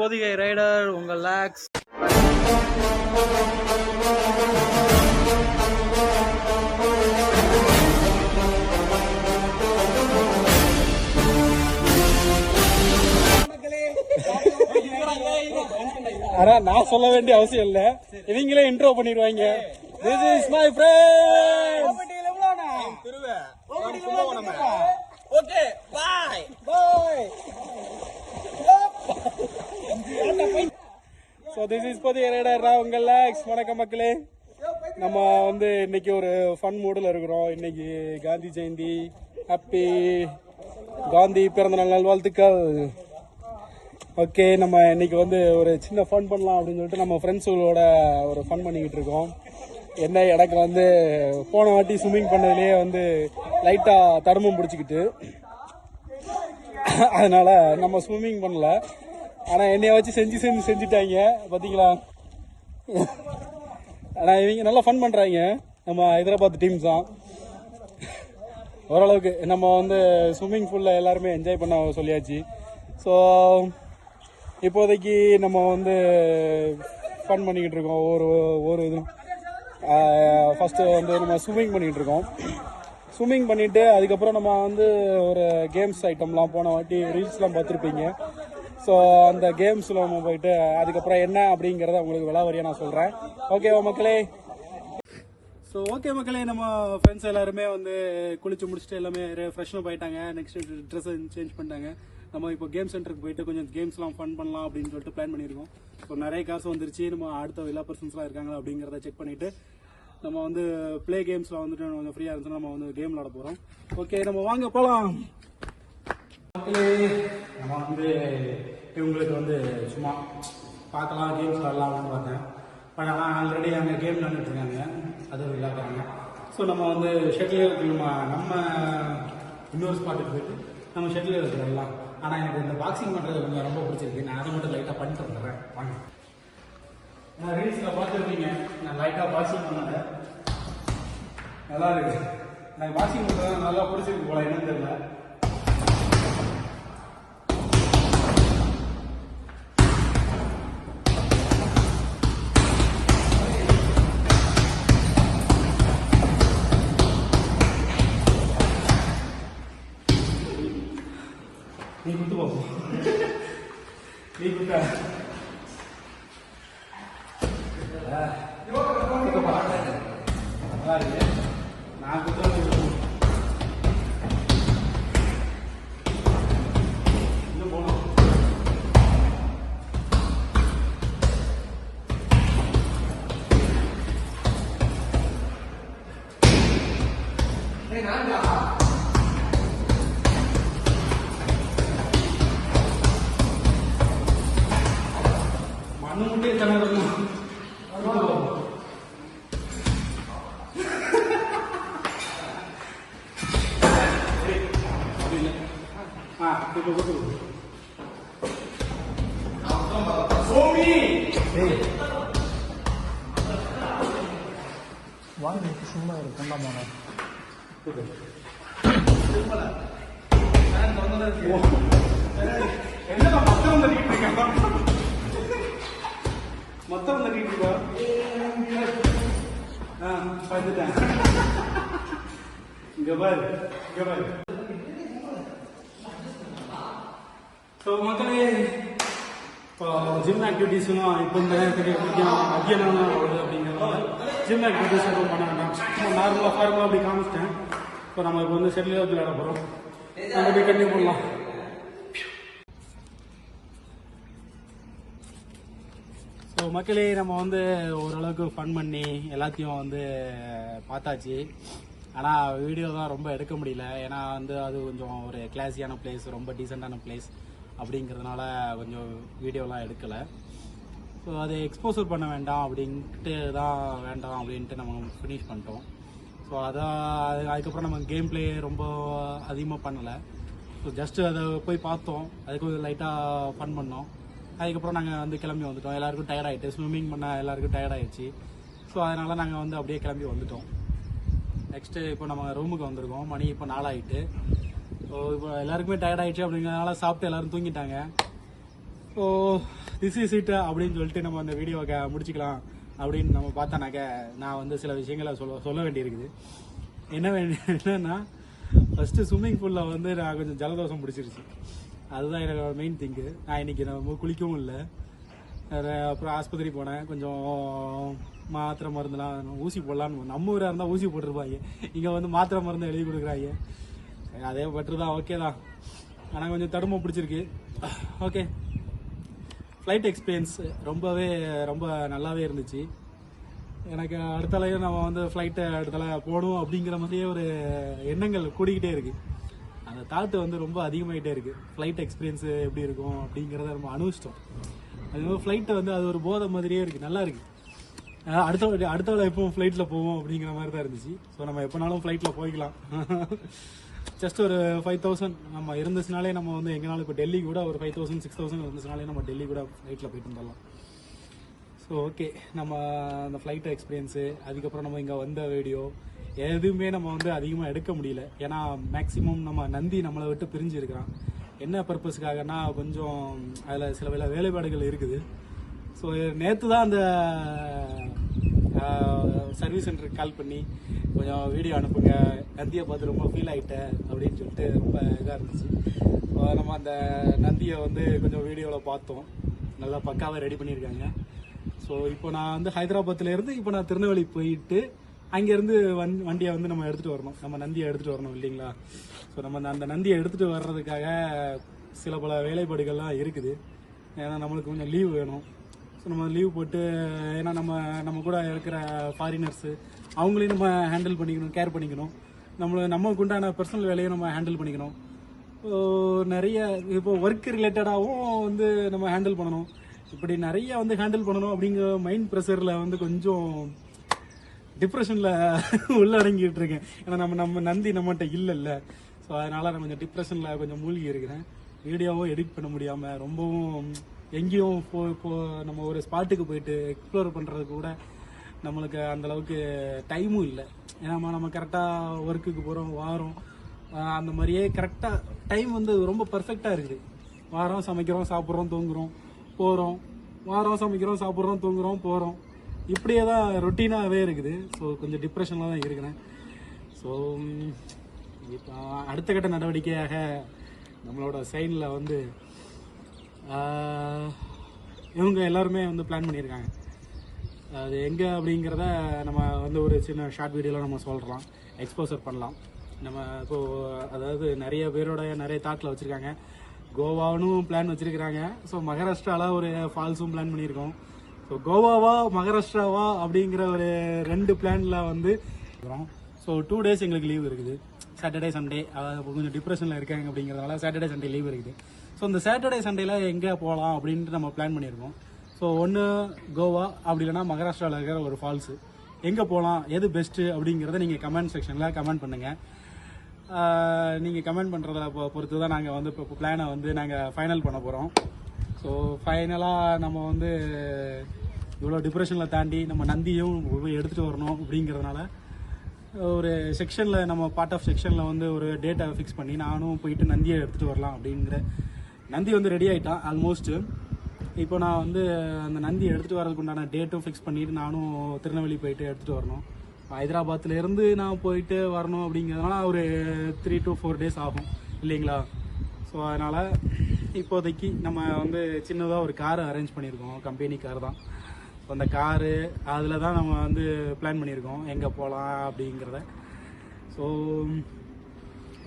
Pothigai rider உங்கள் லேக்ஸ். ஆனா நான் சொல்ல வேண்டிய அவசியம் இல்ல. இவங்களே இன்ட்ரோ பண்ணிடுவாங்க. This is my friend so this is பதி ரேடர்ரா உங்கள் லேக்ஸ் வணக்கம் மக்களே. நம்ம வந்து இன்னைக்கு ஒரு ஃபன் மூடில் இருக்கிறோம். இன்னைக்கு காந்தி ஜெயந்தி. ஹாப்பி காந்தி பிறந்தநாள் நல்வாழ்த்துக்கள். ஓகே நம்ம இன்னைக்கு வந்து ஒரு சின்ன ஃபன் பண்ணலாம் அப்படின்னு சொல்லிட்டு நம்ம ஃப்ரெண்ட்ஸுகளோட ஒரு ஃபன் பண்ணிக்கிட்டு இருக்கோம். என்ன எனக்கு வந்து போன வாட்டி ஸ்விம்மிங் பண்ணதுலேயே வந்து லைட்டாக தடுமம் பிடிச்சிக்கிட்டு. அதனால் நம்ம ஸ்விம்மிங் பண்ணல. ஆனால் என்னைய வச்சு செஞ்சு செஞ்சு செஞ்சுட்டாங்க. பார்த்தீங்களா ஆனால் இவங்க நல்லா ஃபன் பண்ணுறாங்க நம்ம ஹைதராபாத் டீம்ஸ் தான். ஓரளவுக்கு நம்ம வந்து ஸ்விம்மிங் ஃபூலில் எல்லாருமே என்ஜாய் பண்ண சொல்லியாச்சு. ஸோ இப்போதைக்கு நம்ம வந்து ஃபன் பண்ணிக்கிட்டு இருக்கோம். ஒரு ஒரு இது. ஃபஸ்ட்டு வந்து நம்ம ஸ்விம்மிங் பண்ணிக்கிட்டு இருக்கோம். ஸ்விம்மிங் பண்ணிவிட்டு அதுக்கப்புறம் நம்ம வந்து ஒரு கேம்ஸ் ஐட்டம்லாம் போன வாட்டி ரீல்ஸ்லாம் பார்த்துருப்பீங்க. ஸோ அந்த கேம்ஸில் நம்ம போயிட்டு அதுக்கப்புறம் என்ன அப்படிங்கிறத உங்களுக்கு விளாவரியாக நான் சொல்கிறேன் ஓகேவா மக்களே? ஸோ ஓகே மக்களே நம்ம ஃப்ரெண்ட்ஸ் எல்லாருமே வந்து குளிச்சு முடிச்சுட்டு எல்லாமே ஃப்ரெஷ்னாக ஆயிட்டாங்க. நெக்ஸ்ட் ட்ரெஸ் சேஞ்ச் பண்ணிட்டாங்க. நம்ம இப்போ கேம் சென்டருக்கு போயிட்டு கொஞ்சம் கேம்ஸ்லாம் ஃபன் பண்ணலாம் அப்படின்னு சொல்லிட்டு பிளான் பண்ணியிருக்கோம். ஸோ நிறைய காசு வந்துருச்சு. நம்ம அடுத்த எல்லா பர்சன்ஸ்லாம் இருக்காங்களா அப்படிங்கிறத செக் பண்ணிவிட்டு நம்ம வந்து ப்ளே கேம்ஸில் வந்துட்டு கொஞ்சம் ஃப்ரீயாக இருந்துச்சுன்னா நம்ம வந்து கேம் விளாட போகிறோம் ஓகே நம்ம வாங்க போகலாம் மக்களே நம்ம வந்து இவங்களுக்கு வந்து சும்மா பார்க்கலாம் கேம்ஸ் விளாடலாம் பார்த்தேன். பட் ஆனால் ஆல்ரெடி அங்கே கேம் விளாண்டுட்டு அது விளையாடுறாங்க ஸோ நம்ம வந்து ஷட்டில் நம்ம நம்ம இன்னொரு ஸ்பாட்டுக்கு போயிட்டு நம்ம ஷட்டில் விளையாடலாம். ஆனால் எனக்கு இந்த பாக்ஸிங் பண்ணுறது கொஞ்சம் ரொம்ப பிடிச்சிருக்கு. நான் அதை மட்டும் லைட்டாக பண்ணிட்டு வந்துடுறேன். வாங்க. நான் ரீல்ஸில் பார்த்துருப்பீங்க. நான் லைட்டாக பாக்ஸிங் பண்ணேன் நல்லா இருக்கு. நான் பாக்ஸிங் பண்ணுறது நல்லா பிடிச்சிருக்கு போல என்னன்னு தெரியல. 英語とかも。ああ。言葉。ஆ இப்போ கொடுத்து சோமி வாங்க சும்மா இருக்கலாமா என்னடா மத்தம் தட்டிட்டு இருக்க மத்தம் தட்டிட்டு இருக்கா ஆ பார்த்துட்டேன் இங்க பாரு இங்க பாரு ஸோ மக்களே இப்போ ஜிம் ஆக்டிவிட்டீஸ்லாம் இப்போ இந்த நேரத்துக்கு முக்கியம் மத்தியானம் வருது அப்படிங்கிறதுனால ஜிம் ஆக்டிவிட்டீஸ் எதுவும் பண்ண வேண்டாம். நார்மலாக ஃபார்மலாக அப்படி காமிச்சிட்டேன். இப்போ நம்ம இப்போ வந்து செட்டில் விளையாட போகிறோம் நம்ம அப்படி கண்டினியூ பண்ணலாம். ஸோ மக்களே நம்ம வந்து ஓரளவுக்கு ஃபன் பண்ணி எல்லாத்தையும் வந்து பார்த்தாச்சு. ஆனால் வீடியோ தான் ரொம்ப எடுக்க முடியல. ஏன்னா வந்து அது கொஞ்சம் ஒரு கிளாஸியான பிளேஸ் ரொம்ப டீசெண்டான பிளேஸ் அப்படிங்கிறதுனால கொஞ்சம் வீடியோலாம் எடுக்கலை. ஸோ அதை எக்ஸ்போசர் பண்ண வேண்டாம் அப்படின்ட்டு தான் வேண்டாம் அப்படின்ட்டு நம்ம ஃபினிஷ் பண்ணிட்டோம். ஸோ அதான் அது- அதுக்கப்புறம் நம்ம கேம் ப்ளே ரொம்ப அதிகமாக பண்ணலை. ஸோ ஜஸ்ட்டு அதை போய் பார்த்தோம். அதுக்கு லைட்டாக ஃபன் பண்ணோம். அதுக்கப்புறம் நாங்கள் வந்து கிளம்பி வந்துட்டோம். எல்லாருக்கும் டயர்ட் ஆகிட்டு ஸ்விம்மிங் பண்ண எல்லாருக்கும் டயர்டாயிடுச்சு ஸோ அதனால் நாங்கள் வந்து அப்படியே கிளம்பி வந்துட்டோம். நெக்ஸ்ட்டு இப்போ நம்ம ரூமுக்கு வந்திருக்கோம். மணி இப்போ நாளாயிட்டு ஸோ இப்போ எல்லாருக்குமே டயர்ட் ஆயிடுச்சு அப்படிங்கிறதுனால சாப்பிட்டு எல்லாரும் தூங்கிட்டாங்க. ஸோ திஸ் இஸ் இட் அப்படின்னு சொல்லிட்டு நம்ம அந்த வீடியோவை முடிச்சுக்கலாம் அப்படின்னு நம்ம பார்த்தானாக்க நான் வந்து சில விஷயங்களை சொல்ல சொல்ல வேண்டியிருக்குது. என்ன வேண்டி என்னன்னா ஃபஸ்ட்டு ஸ்விம்மிங் பூலில் வந்து நான் கொஞ்சம் ஜலதோஷம் பிடிச்சிருச்சு. அதுதான் என்னோட மெயின் திங்கு நான் இன்னைக்கு நம்ம குளிக்கவும் இல்லை. அப்புறம் ஆஸ்பத்திரி போனேன். கொஞ்சம் மாத்திரை மருந்துலாம் ஊசி போடலான்னு நம்ம ஊராக இருந்தால் ஊசி போட்டிருப்பாங்க. இங்கே வந்து மாத்திரை மருந்து எழுதி கொடுக்குறாங்க. அதே பெட்ரு தான் ஓகே தான். ஆனால் கொஞ்சம் தடுமை பிடிச்சிருக்கு. ஓகே ஃப்ளைட் எக்ஸ்பீரியன்ஸ் ரொம்பவே ரொம்ப நல்லாவே இருந்துச்சு. எனக்கு அடுத்தலையும் நம்ம வந்து ஃப்ளைட்டை அடுத்தால போகணும் அப்படிங்கிற மாதிரியே ஒரு எண்ணங்கள் கூடிக்கிட்டே இருக்குது அந்த தாட்டு வந்து ரொம்ப அதிகமாகிட்டே இருக்குது ஃப்ளைட் எக்ஸ்பீரியன்ஸு எப்படி இருக்கும் அப்படிங்கிறத நம்ம அனுபவிச்சிட்டோம். அது மாதிரி ஃப்ளைட்டை வந்து அது ஒரு போதை மாதிரியே இருக்குது நல்லா இருக்குது அடுத்த அடுத்தவளை அடுத்த ஃப்ளைட்டில் போவோம் அப்படிங்கிற மாதிரி தான் இருந்துச்சு. ஸோ நம்ம எப்போனாலும் ஃப்ளைட்டில் போய்க்கலாம். ஜஸ்ட் ஒரு ஃபைவ் தௌசண்ட் நம்ம இருந்துச்சுனாலே நம்ம வந்து எங்கேனாலும் இப்போ டெல்லி கூட ஒரு ஃபைவ் தௌசண்ட் சிக்ஸ் தௌசண்ட் இருந்துச்சுனாலே நம்ம டெல்லி கூட ஃப்ளைட்டில் போயிட்டு வந்துடலாம். ஸோ ஓகே நம்ம அந்த ஃப்ளைட் எக்ஸ்பீரியன்ஸு அதுக்கப்புறம் நம்ம இங்கே வந்த வீடியோ எதுவுமே நம்ம வந்து அதிகமாக எடுக்க முடியல. ஏன்னா மேக்ஸிமம் நம்ம நந்தி நம்மளை விட்டு பிரிஞ்சு இருக்கிறான். என்ன பர்பஸ்க்காகனா கொஞ்சம் அதில் சில வேலை வேலைப்பாடுகள் இருக்குது. ஸோ நேற்று தான் அந்த சர்வீஸ் சென்டருக்கு கால் பண்ணி கொஞ்சம் வீடியோ அனுப்புங்க. நந்தியை பார்த்து ரொம்ப ஃபீல் ஆகிட்டேன் அப்படின்னு சொல்லிட்டு ரொம்ப இதாக இருந்துச்சு. நம்ம அந்த நந்தியை வந்து கொஞ்சம் வீடியோவில் பார்த்தோம். நல்லா பக்காவாக ரெடி பண்ணியிருக்காங்க. ஸோ இப்போ நான் வந்து ஹைதராபாத்ல இருந்து இப்போ நான் திருநெல்வேலி போயிட்டு அங்கேருந்து வந் வண்டியை வந்து நம்ம எடுத்துகிட்டு வரணும். நம்ம நந்தியை எடுத்துகிட்டு வரணும் இல்லைங்களா? ஸோ நம்ம அந்த- அந்த நந்தியை எடுத்துகிட்டு வர்றதுக்காக சில பல வேலைப்பாடுகள்லாம் இருக்குது. ஏன்னா நம்மளுக்கு கொஞ்சம் லீவ் வேணும். ஸோ நம்ம லீவ் போட்டு ஏன்னா நம்ம நம்ம கூட இருக்கிற ஃபாரினர்ஸு அவங்களையும் நம்ம ஹேண்டில் பண்ணிக்கணும் கேர் பண்ணிக்கணும். நம்மளை நமக்கு உண்டான பர்சனல் வேலையை நம்ம ஹேண்டில் பண்ணிக்கணும். ஸோ நிறைய இப்போ ஒர்க் ரிலேட்டடாகவும் வந்து நம்ம ஹேண்டில் பண்ணணும். இப்படி நிறைய வந்து ஹேண்டில் பண்ணணும் அப்படிங்கிற மைண்ட் ப்ரெஷரில் வந்து கொஞ்சம் டிப்ரெஷனில் உள்ளடங்கிட்டு இருக்கேன். ஏன்னா நம்ம நம்ம நந்தி நம்மகிட்ட இல்லைல்ல. ஸோ அதனால் நான் கொஞ்சம் டிப்ரெஷனில் கொஞ்சம் மூழ்கி இருக்கிறேன். வீடியோவும் எடிட் பண்ண முடியாமல் ரொம்பவும் எங்கேயும் போ போ நம்ம ஒரு ஸ்பாட்டுக்கு போயிட்டு எக்ஸ்ப்ளோர் பண்ணுறதுக்கு கூட நம்மளுக்கு அந்தளவுக்கு டைமும் இல்லை. ஏன்னா நம்ம- கரெக்டாக ஒர்க்குக்கு போகிறோம் வாரம். அந்த மாதிரியே கரெக்டாக டைம் வந்து ரொம்ப பர்ஃபெக்டாக இருக்குது வாரம் சமைக்கிறோம் சாப்பிட்றோம் தூங்குறோம் போகிறோம் வாரம் சமைக்கிறோம் சாப்பிட்றோம் தூங்குறோம் போகிறோம் இப்படியே தான் ரொட்டீனாகவே இருக்குது. ஸோ கொஞ்சம் டிப்ரெஷனில் தான் இருக்கிறேன். ஸோ இப்போ அடுத்த கட்ட நடவடிக்கையாக நம்மளோட சைனில் வந்து இவங்க எல்லாருமே வந்து பிளான் பண்ணியிருக்காங்க. அது எங்கே அப்படிங்கிறத நம்ம வந்து ஒரு சின்ன ஷார்ட் வீடியோவில் நம்ம சொல்கிறோம் எக்ஸ்போசர் பண்ணலாம். நம்ம இப்போது அதாவது நிறைய பேரோட நிறைய தாட்டில் வச்சுருக்காங்க. கோவானும் பிளான் வச்சுருக்கிறாங்க. ஸோ மகாராஷ்டிராவில் ஒரு ஃபால்ஸும் பிளான் பண்ணியிருக்கோம். ஸோ கோவாவா மகாராஷ்டிராவா அப்படிங்கிற ஒரு ரெண்டு பிளானில் வந்து ஸோ டூ டேஸ் எங்களுக்கு லீவ் இருக்குது. சாட்டர்டே சண்டே கொஞ்சம் டிப்ரெஷனில் இருக்காங்க அப்படிங்கிறதுனால சாட்டர்டே சண்டே லீவ் இருக்குது. ஸோ இந்த சாட்டர்டே சண்டேல எங்கே போகலாம் அப்படின்ட்டு நம்ம பிளான் பண்ணியிருக்கோம். ஸோ ஒன்று கோவா அப்படி இல்லைன்னா மகாராஷ்டிராவில் இருக்கிற ஒரு ஃபால்ஸு எங்கே போகலாம் எது பெஸ்ட்டு அப்படிங்கிறத நீங்கள் கமெண்ட் செக்ஷனில் கமெண்ட் பண்ணுங்கள் நீங்கள் கமெண்ட் பண்ணுறத பொறுத்து தான் நாங்கள் வந்து இப்போ பிளானை வந்து நாங்கள் ஃபைனல் பண்ண போகிறோம் ஸோ ஃபைனலாக நம்ம வந்து இவ்வளோ டிப்ரெஷனில் தாண்டி நம்ம நந்தியும் எடுத்துகிட்டு வரணும் அப்படிங்கிறதுனால ஒரு செக்ஷனில் நம்ம பார்ட் ஆஃப் செக்ஷனில் வந்து ஒரு டேட்டை ஃபிக்ஸ் பண்ணி நானும் போயிட்டு நந்தியை எடுத்துகிட்டு வரலாம் அப்படிங்கிற நந்தி வந்து ரெடி ஆகிட்டான் ஆல்மோஸ்ட்டு இப்போ நான் வந்து அந்த நந்தி எடுத்துகிட்டு வரதுக்கு உண்டான டேட்டும் ஃபிக்ஸ் பண்ணிட்டு நானும் திருநெல்வேலி போயிட்டு எடுத்துகிட்டு வரணும். ஹைதராபாத்தில் இருந்து நான் போயிட்டு வரணும் அப்படிங்கிறதுனால ஒரு த்ரீ டு ஃபோர் டேஸ் ஆகும் இல்லைங்களா? ஸோ அதனால் இப்போதைக்கு நம்ம வந்து சின்னதாக ஒரு கார் அரேஞ்ச் பண்ணியிருக்கோம் கம்பெனி கார் தான். ஸோ அந்த காரு அதில் தான் நம்ம வந்து பிளான் பண்ணியிருக்கோம் எங்கே போகலாம் அப்படிங்கிறத. ஸோ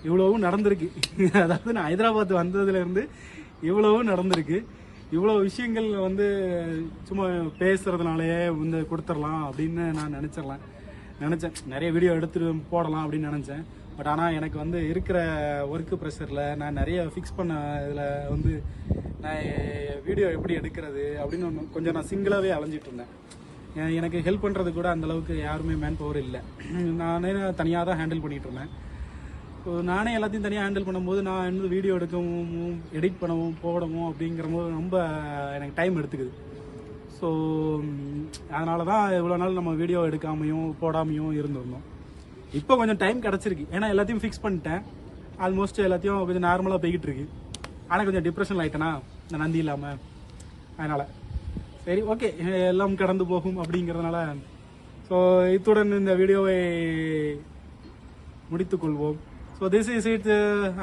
இவ்வளவும் நடந்திருக்கு. அதாவது நான் ஹைதராபாத் வந்ததுலேருந்து இவ்வளவும் நடந்திருக்கு. இவ்வளோ விஷயங்கள் வந்து சும்மா பேசுறதுனாலயே வந்து கொடுத்துடலாம் அப்படின்னு நான் நினச்சிடலாம். நினச்சேன். நிறைய வீடியோ எடுத்துட்டு போடலாம் அப்படின்னு நினச்சேன். பட் ஆனால் எனக்கு வந்து இருக்கிற ஒர்க்கு ப்ரெஷரில் நான் நிறைய ஃபிக்ஸ் பண்ண இதில் வந்து நான் வீடியோ எப்படி எடுக்கிறது அப்படின்னு கொஞ்சம் நான் சிங்கிளாகவே அலைஞ்சிட்டு இருந்தேன். எனக்கு ஹெல்ப் பண்ணுறது கூட அந்த அளவுக்கு யாருமே மேன் பவர் இல்லை. நானே தனியாக தான் ஹேண்டில் பண்ணிகிட்டு இருந்தேன். நானே எல்லாத்தையும் தனியாக ஹேண்டில் பண்ணும்போது நான் இன்னும் வீடியோ எடுக்கவும் எடிட் பண்ணவும் போடவும் அப்படிங்கிற போது ரொம்ப எனக்கு டைம் எடுத்துக்குது. ஸோ அதனால தான் இவ்வளோ நாள் நம்ம வீடியோ எடுக்காமையும் போடாமையும் இருந்திருந்தோம். இப்போ கொஞ்சம் டைம் கிடச்சிருக்கு. ஏன்னா எல்லாத்தையும் ஃபிக்ஸ் பண்ணிட்டேன். ஆல்மோஸ்ட் எல்லாத்தையும் கொஞ்சம் நார்மலாக போய்கிட்டு இருக்கு. ஆனால் கொஞ்சம் டிப்ரெஷன் ஆகிட்டேனா இந்த நந்தி இல்லாமல் அதனால். சரி ஓகே எல்லாம் கடந்து போகும் அப்படிங்கிறதுனால. ஸோ இத்துடன் இந்த வீடியோவை முடித்துக்கொள்வோம் so this is it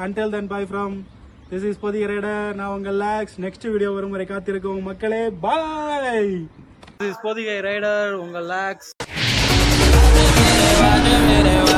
until then bye from this is Pothigai rider நான் உங்கள் லேக்ஸ் நெக்ஸ்ட் வீடியோ வரும் வரை காத்திருக்கோம். மக்களே bye this is Pothigai rider உங்கள் லேக்ஸ் मेरे